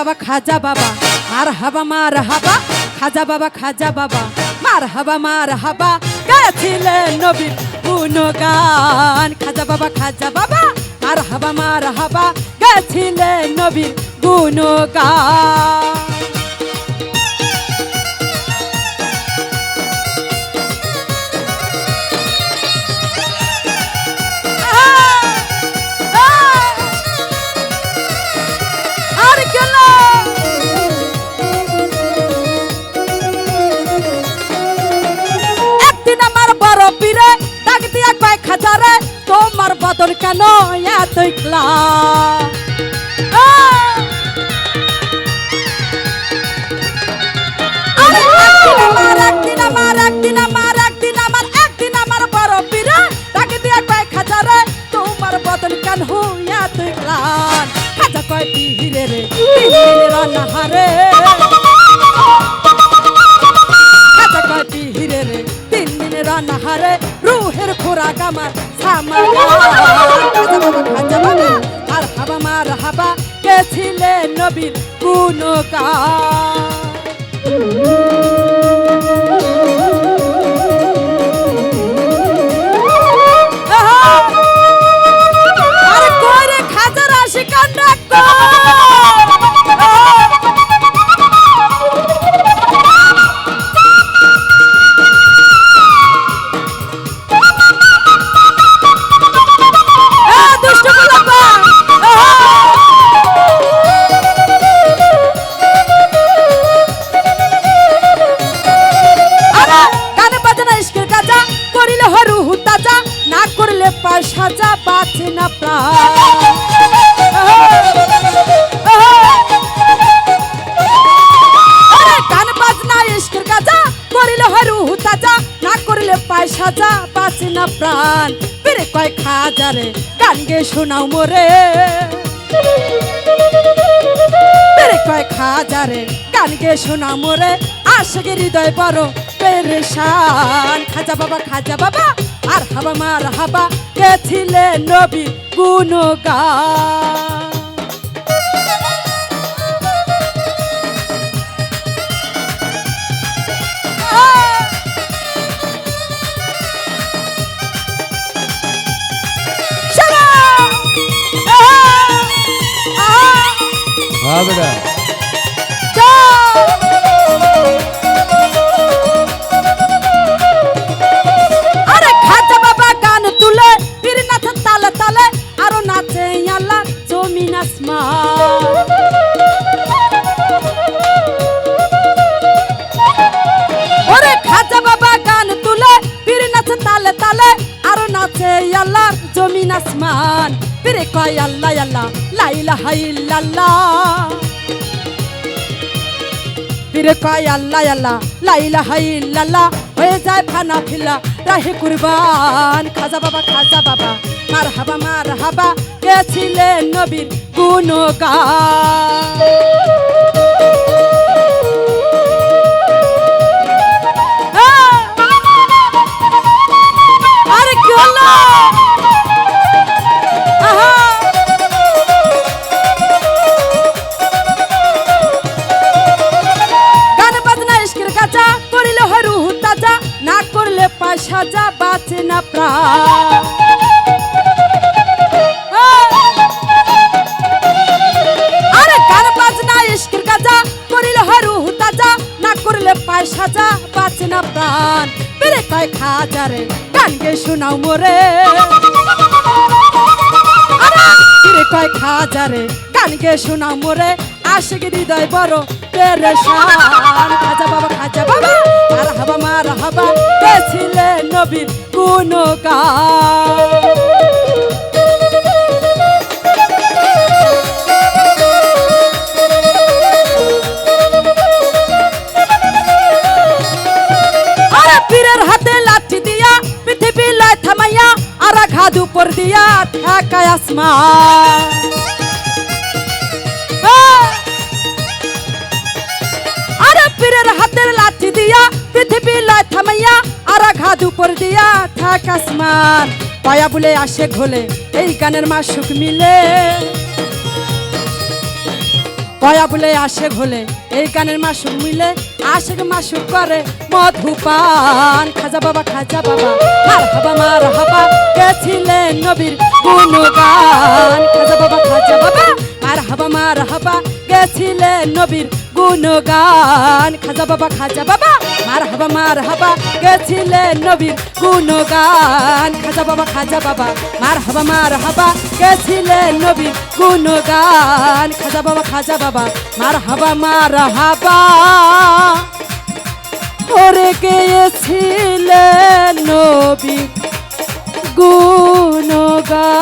বাবা, খাজা বাবা। মার হাবা মার হাবা খাজা বাবা খাজা বাবা। মার হাবা মার হাবা গেছিলেন নবীর গুণগান। খাজা বাবা খাজা বাবা। মার হাবা মার হাবা গেছিলেন নবীর গুণগান। বদন কেন এতই একদিন আমার একদিন আমার একদিন আমার একদিন আমার একদিন আমার বড় পীরে ডাক দিয়া কয়েক হাজারে তোমার বদন কেন এতই ক্লাস খাজা কয় পীরে রে দিন রান্না হারে গেছিলে নবীর গুণগান আরে পায় সাজা বাঁচে না গান বাজনা ইশকের কাজা করিলে হরু হুতাজা না করলে পায় সাজা বাঁচে না প্রাণ। পেরে কয় খাজারে গান গে শোনাও মোরে। পেরে কয় খাজারে গান গে শোনা মোরে। আশেকে হৃদয় বড় পেরেশান। খাজা বাবা খাজা বাবা, আর হাবা মার হাবা গেছিলে নবী গুণগান শালা! আহা! আল্লাহ আল্লাহ লাইলাহা ইল্লাল্লাহ। পীরে কয় আল্লাহ আল্লাহ লাইলা হাইল্লাল্লাহ হয়ে যায় ফানা ফিল্লা, রাহে কুরবান। খাজা বাবা খাজা বাবা মার হাবা মার হাবা গেছিলেন নবীর গুণগান? সাজা বাঁচে না প্রাণ। আরে গান বাজনা ইশকের কাজা করিলে হয় রুহ না করলে পায় সাজা, বাঁচে না প্রাণ। বেড়ে কয় খাজারে গান গে শোনাও মোরে। কিরে কয় খাজারে গান গে শোনা মোরে। আশিক হৃদয় বড় পেরেশান। খাজা বাবা খাজা বাবা আর হাবা, মার হাবা গেছিলে নবীর আরে পীরের হাতে লাঠি দিয়া পৃথিবী লয় থামাইয়া, আর ঘাদ উপর দিয়া ঠেকায় আসমান। পীরের হাতের লাঠি দিয়া পৃথিবী লয় থামাইয়া আর ঘাদ উপর দিয়া ঠেক আসমান। পায়া বলে আসে ঘোলে, এই গানের মাসুক মিলে। কয়া বলে আসে ঘোলে, এই গানের মাসুক মিলে। আশেক মাসুক করে মধুপান। খাজা বাবা খাজা বাবা মার হাবা মার হাবা গেছিলেন নবীর গুণগান? খাজা বাবা খাজা বাবা মার হাবা মার হাবা গেছিলেন নবীর গুণগান। খাজা বাবা খাজা বাবা মার হাবা মার হাবা গেছিলেন নবীর গুণগান। খাজা বাবা খাজা বাবা মার হাবা মার হাবা গেছিলেন নবীর গুণগান। খাজা বাবা খাজা বাবা মার হাবা মার হাবা করে গেছিলেন নবী গুণগান।